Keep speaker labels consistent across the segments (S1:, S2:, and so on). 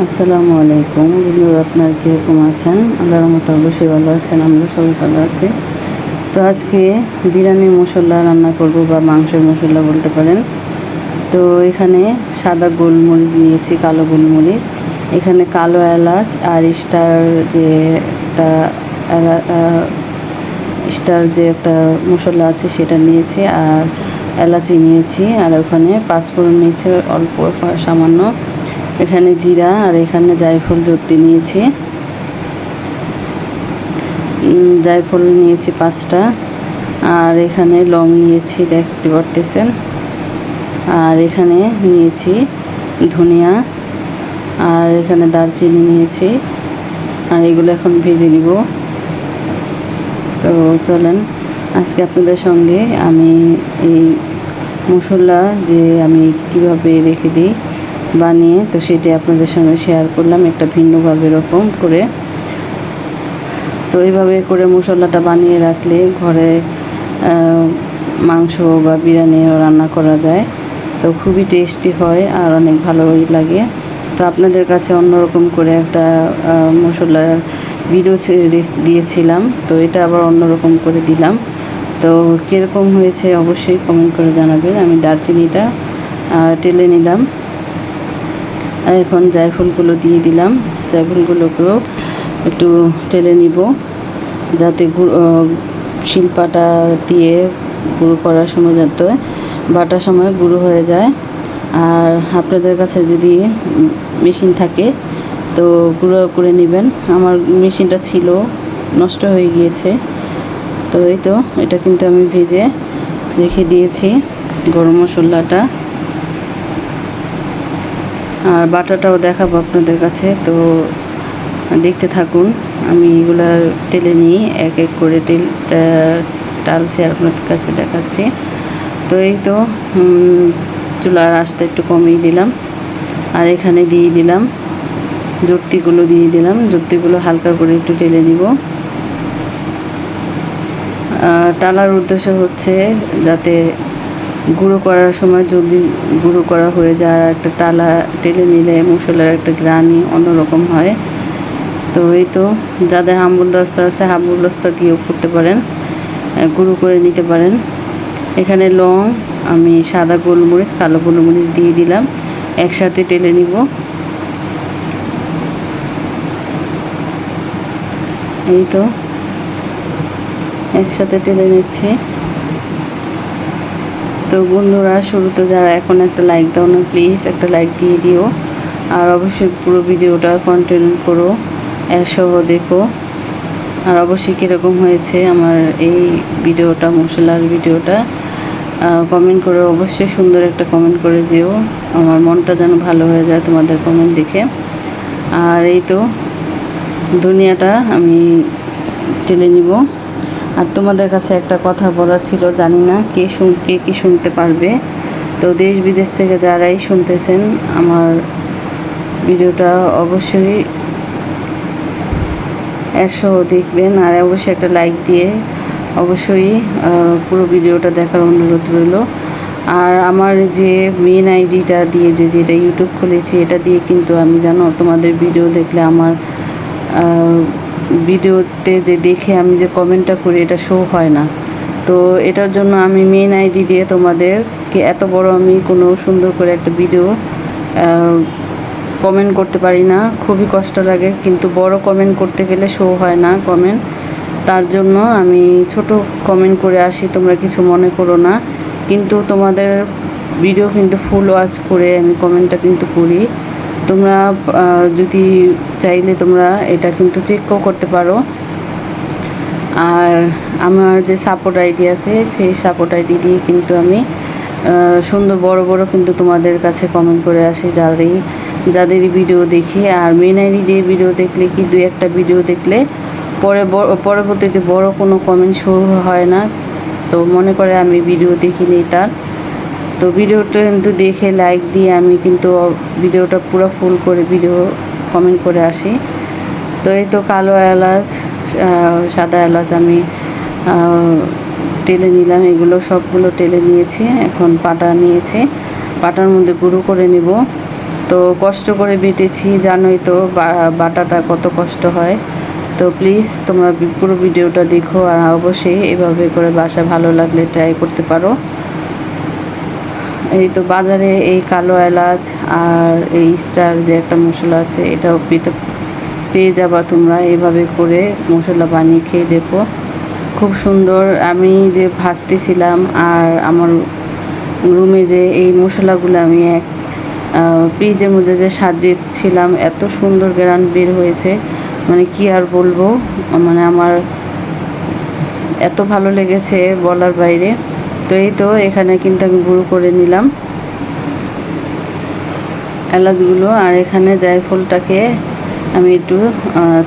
S1: আসসালামু আলাইকুম। বন্ধুরা আপনার কীরকম আছেন? আল্লাহর মতো অবশ্যই ভালো আছেন আমরা সবাই ভালো আছি। তো আজকে বিরিয়ানি মশলা রান্না করব বা মাংসের মশলা বলতে পারেন। তো এখানে সাদা গোলমরিচ নিয়েছি, কালো গোলমরিচ। এখানে কালো এলাচ আর স্টার যে একটা স্টার যে একটা মশলা আছে সেটা নিয়েছি আর এলাচি নিয়েছি। আর ওখানে পাঁচফোড়ন নিয়েছি অল্প সামান্য এখানে জিরা আর এখানে জায়ফল জর্তি নিয়েছি। জায়ফল নিয়েছি পাঁচটা। আর এখানে লং নিয়েছি, দেখতে পারতেছেন। আর এখানে নিয়েছি ধনিয়া। আর এখানে দারচিনি নিয়েছি। আর এগুলো এখন ভেজে নিব। তো চলেন, আজকে আপনাদের সঙ্গে আমি এই মশলা যে আমি কীভাবে রেখে দিই বানিয়ে, তো সেটি আপনাদের সঙ্গে শেয়ার করলাম একটা ভিন্নভাবে এরকম করে। তো এইভাবে করে মশলাটা বানিয়ে রাখলে ঘরে মাংস বা বিরিয়ানি রান্না করা যায়। তো খুবই টেস্টি হয় আর অনেক ভালোই লাগে। তো আপনাদের কাছে অন্যরকম করে একটা মশলার ভিডিও দিয়েছিলাম। তো এটা আবার অন্যরকম করে দিলাম। তো কীরকম হয়েছে অবশ্যই কমেন্ট করে জানাবেন। আমি দারচিনিটা টেলে নিলাম। আর এখন জায়ফলগুলো দিয়ে দিলাম। জায়ফলগুলোকেও একটু টেলে নিব, যাতে শিলপাটা দিয়ে গুঁড়ো করার সময় যাতে বাটার সময় গুঁড়ো হয়ে যায়। আর আপনাদের কাছে যদি মেশিন থাকে, তো গুঁড়ো করে নেবেন। আমার মেশিনটা ছিল, নষ্ট হয়ে গিয়েছে। তো এই তো, এটা কিন্তু আমি ভেজে রেখে দিয়েছি গরম মশলাটা। আর বাটাটাও দেখাবো আপনাদের কাছে। তো দেখতে থাকুন, আমি এগুলা টেলে নিই, এক এক করে তেল টালছি আপনাদের কাছে দেখাচ্ছি। তো এই তো চুলার আঁচটা একটু কমিয়ে দিলাম। আর এখানে দিয়ে দিলাম জর্তিগুলো দিয়ে দিলাম। জর্তিগুলো হালকা করে একটু টেলে নিব। টালার উদ্দেশ্য হচ্ছে যাতে গুঁড়ো করার সময় জলদি গুঁড়ো করা হয়ে যায় আর একটা টালা টেলে নিলে মশলার একটা গ্রানি অন্যরকম হয়। তো এই তো যাদের হাম্বুল দস্তা আছে, হাম্বুল দস্তা দিয়েও করতে পারেন গুঁড়ো করে নিতে পারেন। এখানে লং আমি সাদা গোলমরিচ, কালো গোলমরিচ দিয়ে দিলাম। একসাথে টেলে নিব। এই তো একসাথে টেলে নিচ্ছি। তো বন্ধুরা, শুরুতে যারা এখন একটা লাইক দাও না প্লিজ একটা লাইক দিয়ে দিও। আর অবশ্যই পুরো ভিডিওটা কন্টিনিউ করো একসহ দেখো। আর অবশ্যই কীরকম হয়েছে আমার এই ভিডিওটা, মশলার ভিডিওটা কমেন্ট করে অবশ্যই সুন্দর একটা কমেন্ট করে যেও। আমার মনটা যেন ভালো হয়ে যায় তোমাদের কমেন্ট দেখে। আর এই তো, দুনিয়াটা আমি টেলে নিব। আর তোমাদের কাছে একটা কথা বলা ছিল, জানি না কে শুন, কে কী শুনতে পারবে। তো দেশ বিদেশ থেকে যারাই শুনতেছেন, আমার ভিডিওটা অবশ্যই একশো দেখবেন, আর অবশ্যই একটা লাইক দিয়ে অবশ্যই পুরো ভিডিওটা দেখার অনুরোধ রইল। আর আমার যে মেন আইডিটা দিয়ে যে যেটা ইউটিউব খুলেছি, এটা দিয়ে কিন্তু আমি জানো, তোমাদের ভিডিও দেখলে আমার ভিডিওতে যে দেখে আমি যে কমেন্টটা করি, এটা শো হয় না। তো এটার জন্য আমি মেন আইডি দিয়ে তোমাদেরকে এত বড় আমি কোনো সুন্দর করে একটা ভিডিও কমেন্ট করতে পারি না। খুবই কষ্ট লাগে, কিন্তু বড় কমেন্ট করতে গেলে শো হয় না কমেন্ট তার জন্য আমি ছোট কমেন্ট করে আসি, তোমরা কিছু মনে করো না। কিন্তু তোমাদের ভিডিও কিন্তু ফুল ওয়াচ করে আমি কমেন্টটা কিন্তু করি। তোমরা যদি চাইলে তোমরা এটা কিন্তু চেকও করতে পারো। আর আমার যে সাপোর্ট আইডি আছে, সেই সাপোর্ট আইডি দিয়ে কিন্তু আমি সুন্দর বড় বড় কিন্তু তোমাদের কাছে কমেন্ট করে আসি যাদেরই যাদেরই ভিডিও দেখি। আর মেন আইডি দিয়ে ভিডিও দেখলে কি দু একটা ভিডিও দেখলে পরে পরবর্তীতে বড় কোনো কমেন্ট শো হয় না। তো মনে করে আমি ভিডিও দেখিনি তার। তো ভিডিওটা কিন্তু দেখে লাইক দিয়ে আমি কিন্তু ভিডিওটা পুরো ফুল করে ভিডিও কমেন্ট করে আসি। তো এই তো কালো এলাচ সাদা এলাচ আমি টেলে নিলাম। এগুলো সবগুলো টেলে নিয়েছি, এখন পাটা নিয়েছি। পাটার মধ্যে গুঁড়ো করে নিব। তো কষ্ট করে বেটেছি, জানোই তো বাটাটা কত কষ্ট হয়। তো প্লিজ তোমরা পুরো ভিডিওটা দেখো আর অবশ্যই এভাবে করে বাসা ভালো লাগলে ট্রাই করতে পারো। এই তো বাজারে এই কালো এলাচ আর এই স্টার যে একটা মশলা আছে, এটাও পেতে, পেয়ে যাবা তোমরা। এভাবে করে মশলা বানিয়ে খেয়ে দেখো। খুব সুন্দর। আমি যে ভাজতেছিলাম আর আমার রুমে যে এই মশলাগুলো আমি এক ফ্রিজের মধ্যে যে সাজিয়েছিলাম, এত সুন্দর গ্রান বের হয়েছে। মানে কি আর বলব? মানে আমার এত ভালো লেগেছে বলার বাইরে। তো এই তো, এখানে কিন্তু আমি গুঁড়ো করে নিলাম এলাচগুলো। আর এখানে জায়ফলটাকে আমি একটু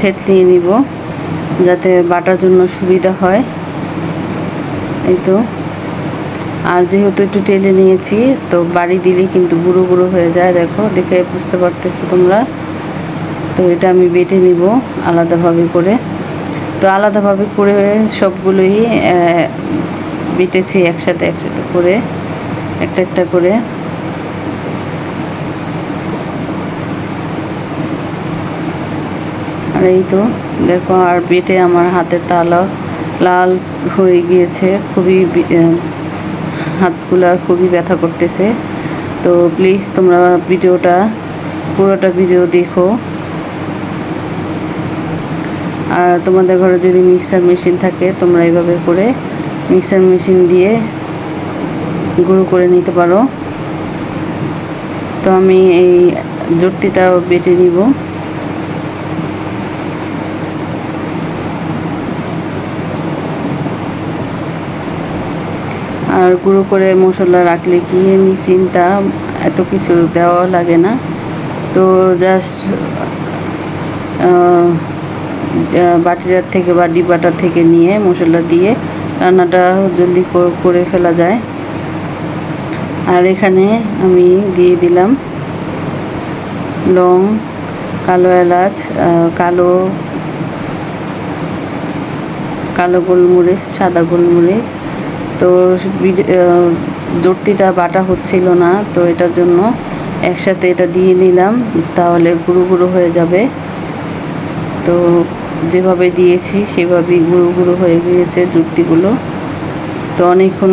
S1: থেতলিয়ে নিব যাতে বাটার জন্য সুবিধা হয়। এই তো। আর যেহেতু একটু টেলে নিয়েছি, তো বাড়ি দিলে কিন্তু গুঁড়ো গুঁড়ো হয়ে যায়, দেখো, দেখে বুঝতে পারতেছো তোমরা। তো এটা আমি বেটে নিব আলাদাভাবে করে। তো আলাদাভাবে করে সবগুলোই বেটেছি একসাথে একসাথে করে, একটা একটা করে। আর এই তো, দেখো, আর বেটে আমার হাতের তালা লাল হয়ে গিয়েছে, খুবই হাতগুলা খুবই ব্যথা করতেছে। তো প্লিজ তোমরা ভিডিওটা, পুরোটা ভিডিও দেখো। আর তোমাদের ঘরে যদি মিক্সার মেশিন থাকে, তোমরা এইভাবে করে মিক্সার মেশিন দিয়ে গুঁড়ো করে নিতে পারো। তো আমি এই জর্তিটাও বেটে নিব। আর গুঁড়ো করে মশলা রাখলে কি এমনি চিন্তা এত কিছু দেওয়া লাগে না। তো জাস্ট বাটিটার থেকে বা ডিবাটার থেকে নিয়ে মশলা দিয়ে রান্নাটা জলদি কর- ফেলা যায়। আর এখানে আমি দিয়ে দিলাম লং, কালো এলাচ কালো কালো গোলমরিচ, সাদা গোলমরিচ। তো জর্তিটা বাটা হচ্ছিল না, তো এটার জন্য একসাথে এটা দিয়ে নিলাম, তাহলে গুঁড়ো গুঁড়ো হয়ে যাবে। তো যেভাবে দিয়েছি, সেভাবেই গুঁড়ো গুঁড়ো হয়ে গিয়েছে জুতিগুলো তো অনেকক্ষণ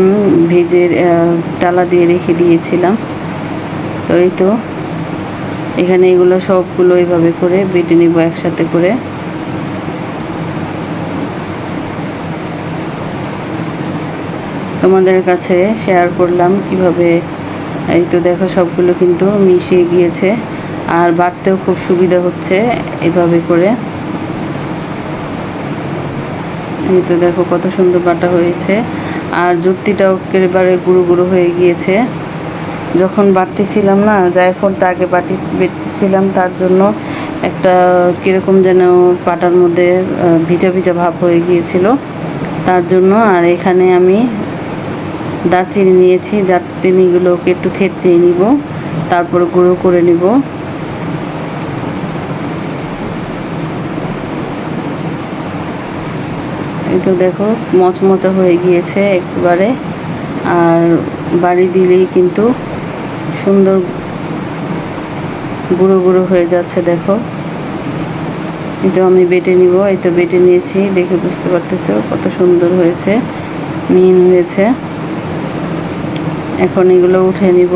S1: ভেজে টালা দিয়ে রেখে দিয়েছিলাম। তো এই তো, এখানে এগুলো সবগুলো এইভাবে করে বেটে নেব একসাথে করে। তোমাদের কাছে শেয়ার করলাম কীভাবে, এই তো দেখো সবগুলো কিন্তু মিশিয়ে গিয়েছে। আর বাড়তেও খুব সুবিধা হচ্ছে এভাবে করে। এই তো দেখো কত সুন্দর বাটা হয়েছে। আর জুতিটাও একেবারে গুঁড়ো গুঁড়ো হয়ে গিয়েছে। যখন বাটতেছিলাম না, জায়ফলটা আগে বাটি বেটতেছিলাম, তার জন্য একটা কীরকম যেন পাটার মধ্যে ভিজা ভিজা ভাব হয়ে গিয়েছিল। তার জন্য আর এখানে আমি দারচিনি নিয়েছি, যার দারচিনিগুলোকে একটু থেতলিয়ে নিব, তারপর গুঁড়ো করে নিব। এই তো দেখো, মচমচা হয়ে গিয়েছে একবারে। আর বাড়ি দিলেই কিন্তু সুন্দর গুঁড়ো গুঁড়ো হয়ে যাচ্ছে, দেখো। এই তো আমি বেটে নিব, এই তো বেটে নিয়েছি, দেখে বুঝতে পারতেছো কত সুন্দর হয়েছে মিন হয়েছে। এখন এগুলো উঠে নিব।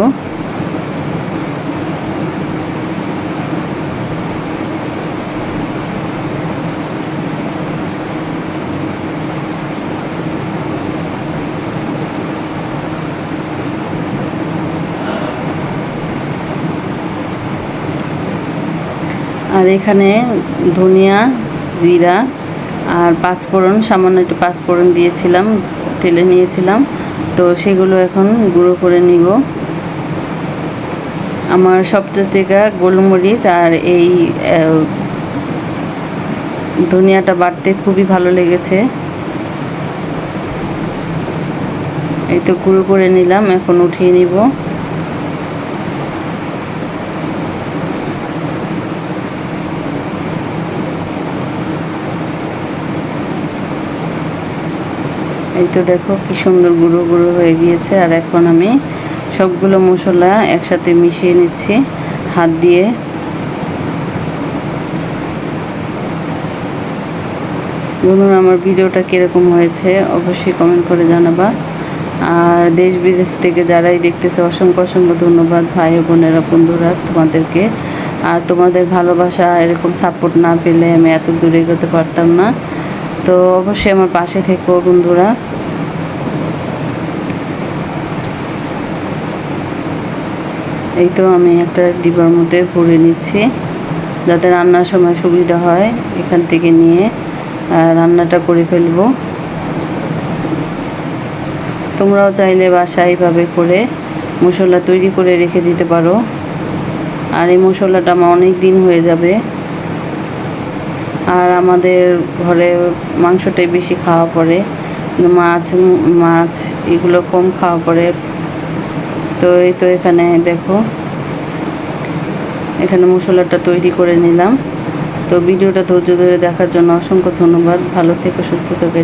S1: আর এখানে ধনিয়া, জিরা আর পাঁচফোড়ন, সামান্য একটু পাঁচফোড়ন দিয়েছিলাম টেলে নিয়েছিলাম। তো সেগুলো এখন গুঁড়ো করে নিব। আমার সবচেয়ে জায়গা গোলমরিচ আর এই ধনিয়াটা বাড়তে খুবই ভালো লেগেছে। এই তো গুঁড়ো করে নিলাম, এখন উঠিয়ে নিব। এই তো দেখো কি সুন্দর গুঁড়ো গুঁড়ো হয়ে গিয়েছে। আর এখন আমি সবগুলো মশলা একসাথে মিশিয়ে নিচ্ছি হাত দিয়ে। বন্ধুরা, আমার ভিডিওটা কীরকম হয়েছে অবশ্যই কমেন্ট করে জানাবা। আর দেশ বিদেশ থেকে যারাই দেখতেছে, অসংখ্য অসংখ্য ধন্যবাদ ভাই বোনেরা, বন্ধুরা তোমাদেরকে। আর তোমাদের ভালোবাসা, এরকম সাপোর্ট না পেলে আমি এত দূরে এগোতে পারতাম না। তো অবশ্যই আমার পাশে থেকো বন্ধুরা। এই তো আমি একটা ডিবার মধ্যে ভরে নিচ্ছি, যাতে রান্নার সময় সুবিধা হয় এখান থেকে নিয়ে রান্নাটা করে ফেলব। তোমরাও চাইলে বাসায় এইভাবে করে মশলা তৈরি করে রেখে দিতে পারো। আর এই মশলাটা আমার অনেক দিন হয়ে যাবে। আর আমাদের ঘরে মাংসটাই বেশি খাওয়া পড়ে। মাছ মাছ এগুলো কম খাওয়া পড়ে। তো এই তো এখানে দেখো, এখানে মশলাটা তৈরি করে নিলাম। তো ভিডিওটা ধৈর্য ধরে দেখার জন্য অসংখ্য ধন্যবাদ। ভালো থেকে, সুস্থ থেকে